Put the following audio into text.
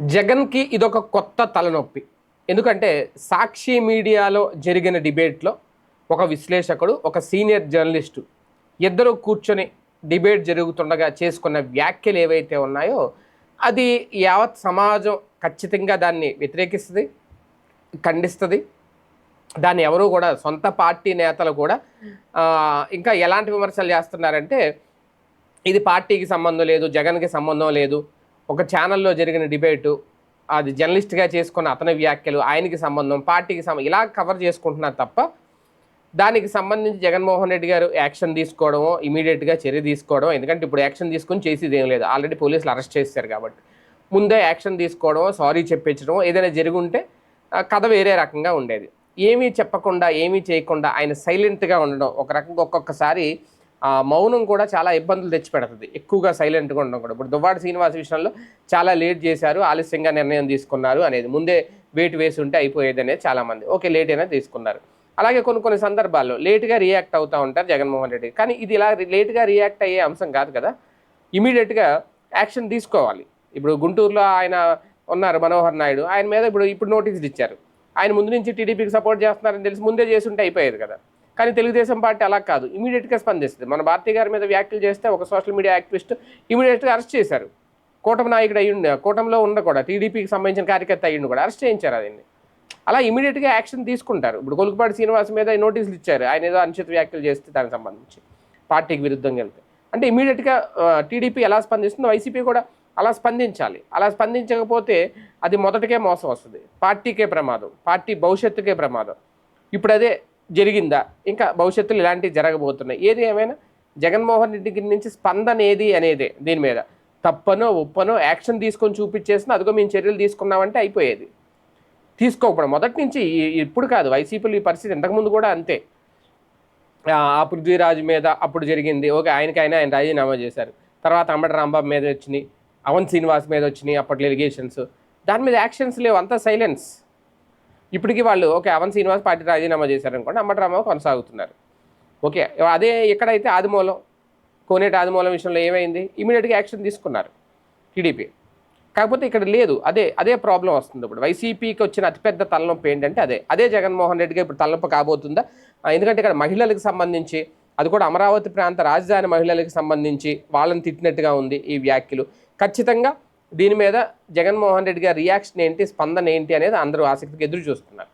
జగన్కి ఇదొక కొత్త తలనొప్పి. ఎందుకంటే సాక్షి మీడియాలో జరిగిన డిబేట్లో ఒక విశ్లేషకుడు ఒక సీనియర్ జర్నలిస్టు ఇద్దరు కూర్చొని డిబేట్ జరుగుతుండగా చేసుకున్న వ్యాఖ్యలు ఏవైతే ఉన్నాయో అది యావత్ సమాజం ఖచ్చితంగా దాన్ని వ్యతిరేకిస్తుంది ఖండిస్తుంది. దాన్ని ఎవరు కూడా సొంత పార్టీ నేతలు కూడా ఇంకా ఎలాంటి విమర్శలు చేస్తున్నారంటే ఇది పార్టీకి సంబంధం లేదు జగన్కి సంబంధం లేదు ఒక ఛానల్లో జరిగిన డిబేటు అది జర్నలిస్ట్గా చేసుకున్న అతని వ్యాఖ్యలు ఆయనకి సంబంధం పార్టీకి సంబంధం ఇలా కవర్ చేసుకుంటున్నారు తప్ప దానికి సంబంధించి జగన్మోహన్ రెడ్డి గారు యాక్షన్ తీసుకోవడమో ఇమీడియట్గా చర్య తీసుకోవడం ఎందుకంటే ఇప్పుడు యాక్షన్ తీసుకుని చేసేది ఏం లేదు. ఆల్రెడీ పోలీసులు అరెస్ట్ చేశారు కాబట్టి. ముందే యాక్షన్ తీసుకోవడం సారీ చెప్పించడం ఏదైనా జరిగి ఉంటే కథ వేరే రకంగా ఉండేది. ఏమీ చెప్పకుండా ఏమీ చేయకుండా ఆయన సైలెంట్గా ఉండడం ఒక రకంగా ఒక్కొక్కసారి ఆ, మౌనం కూడా చాలా ఇబ్బందులు తెచ్చిపెడుతుంది ఎక్కువగా సైలెంట్గా ఉండడం కూడా. ఇప్పుడు దువ్వాడ శ్రీనివాస్ విషయంలో చాలా లేట్ చేశారు ఆలస్యంగా నిర్ణయం తీసుకున్నారు అనేది. ముందే వెయిట్ వేసి ఉంటే అయిపోయేది అనేది చాలామంది ఓకే లేట్ అయినా తీసుకున్నారు. అలాగే కొన్ని కొన్ని సందర్భాల్లో లేట్గా రియాక్ట్ అవుతూ ఉంటారు జగన్మోహన్ రెడ్డి కానీ ఇది ఇలా లేట్గా రియాక్ట్ అయ్యే అంశం కాదు కదా. ఇమీడియట్గా యాక్షన్ తీసుకోవాలి. ఇప్పుడు గుంటూరులో ఆయన ఉన్నారు మనోహర్ నాయుడు. ఆయన మీద ఇప్పుడు ఇప్పుడు నోటీసులు ఇచ్చారు. ఆయన ముందు నుంచి టీడీపీకి సపోర్ట్ చేస్తున్నారని తెలిసి ముందే చేసి ఉంటే అయిపోయేది కదా. కానీ తెలుగుదేశం పార్టీ అలా కాదు. ఇమీడియట్గా స్పందిస్తుంది. మన భారతీ గారి మీద వ్యాఖ్యలు చేస్తే ఒక సోషల్ మీడియా యాక్టివిస్ట్ ఇమీడియట్గా అరెస్ట్ చేశారు. కూటమి నాయకుడు అయ్యుండే కూటమిలో ఉన్న కూడా టీడీపీకి సంబంధించిన కార్యకర్త అయ్యిండు కూడా అరెస్ట్ చేయించారు అదిని అలా ఇమీడియట్గా యాక్షన్ తీసుకుంటారు. ఇప్పుడు కొలుకుపాటి శ్రీనివాస్ మీద నోటీసులు ఇచ్చారు. ఆయన ఏదో అనుచిత వ్యాఖ్యలు చేస్తే దానికి సంబంధించి పార్టీకి విరుద్ధంగా వెళ్తే. అంటే ఇమీడియట్గా టీడీపీ ఎలా స్పందిస్తుందో వైసీపీ కూడా అలా స్పందించాలి. అలా స్పందించకపోతే అది మొదటికే మోసం వస్తుంది. పార్టీకే ప్రమాదం. పార్టీ భవిష్యత్తుకే ప్రమాదం. ఇప్పుడు అదే జరిగిందా? ఇంకా భవిష్యత్తులో ఇలాంటివి జరగబోతున్నాయి. ఏది ఏమైనా? జగన్మోహన్ రెడ్డి దగ్గర నుంచి స్పందన ఏది అనేదే దీని మీద. తప్పనో ఒప్పనో యాక్షన్ తీసుకొని చూపించేసిన అదిగో మేము చర్యలు తీసుకున్నామంటే అయిపోయేది. తీసుకోకపోవడం మొదటి నుంచి ఈ- ఇప్పుడు కాదు వైసీపీలో ఈ పరిస్థితి ఇంతకుముందు కూడా అంతే. ఆ పృథ్వీరాజు మీద అప్పుడు జరిగింది. ఓకే ఆయనకి ఆయన ఆయన రాజీనామా చేశారు. తర్వాత అంబటి రాంబాబు మీద వచ్చినాయి అవన్ శ్రీనివాస్ మీద వచ్చినాయి అప్పట్లో ఎలిగేషన్స్ దాని మీద యాక్షన్స్ లేవు అంతా సైలెన్స్. ఇప్పటికీ వాళ్ళు ఓకే అవన్ శ్రీనివాస్ పార్టీ రాజీనామా చేశారు అనుకోండి కొనసాగుతున్నారు. ఓకే అదే ఎక్కడైతే ఆదిమూలం కోనేటి ఆదిమూలం విషయంలో ఏమైంది? ఇమీడియట్గా యాక్షన్ తీసుకున్నారు టీడీపీ. కాకపోతే ఇక్కడ లేదు అదే అదే ప్రాబ్లం వస్తుంది ఇప్పుడు. వైసీపీకి వచ్చిన అతిపెద్ద తలనొప్పి ఏంటంటే అదే. అదే జగన్మోహన్ రెడ్డికి ఇప్పుడు తలనొప్పి కాబోతుందా? ఎందుకంటే ఇక్కడ మహిళలకు సంబంధించి అది కూడా అమరావతి ప్రాంత రాజధాని మహిళలకు సంబంధించి వాళ్ళని తిట్టినట్టుగా ఉంది ఈ వ్యాఖ్యలు. ఖచ్చితంగా దీని మీద జగన్మోహన్ రెడ్డి గారి రియాక్షన్ ఏంటి స్పందన ఏంటి అనేది అందరూ ఆసక్తికి ఎదురు చూస్తున్నారు.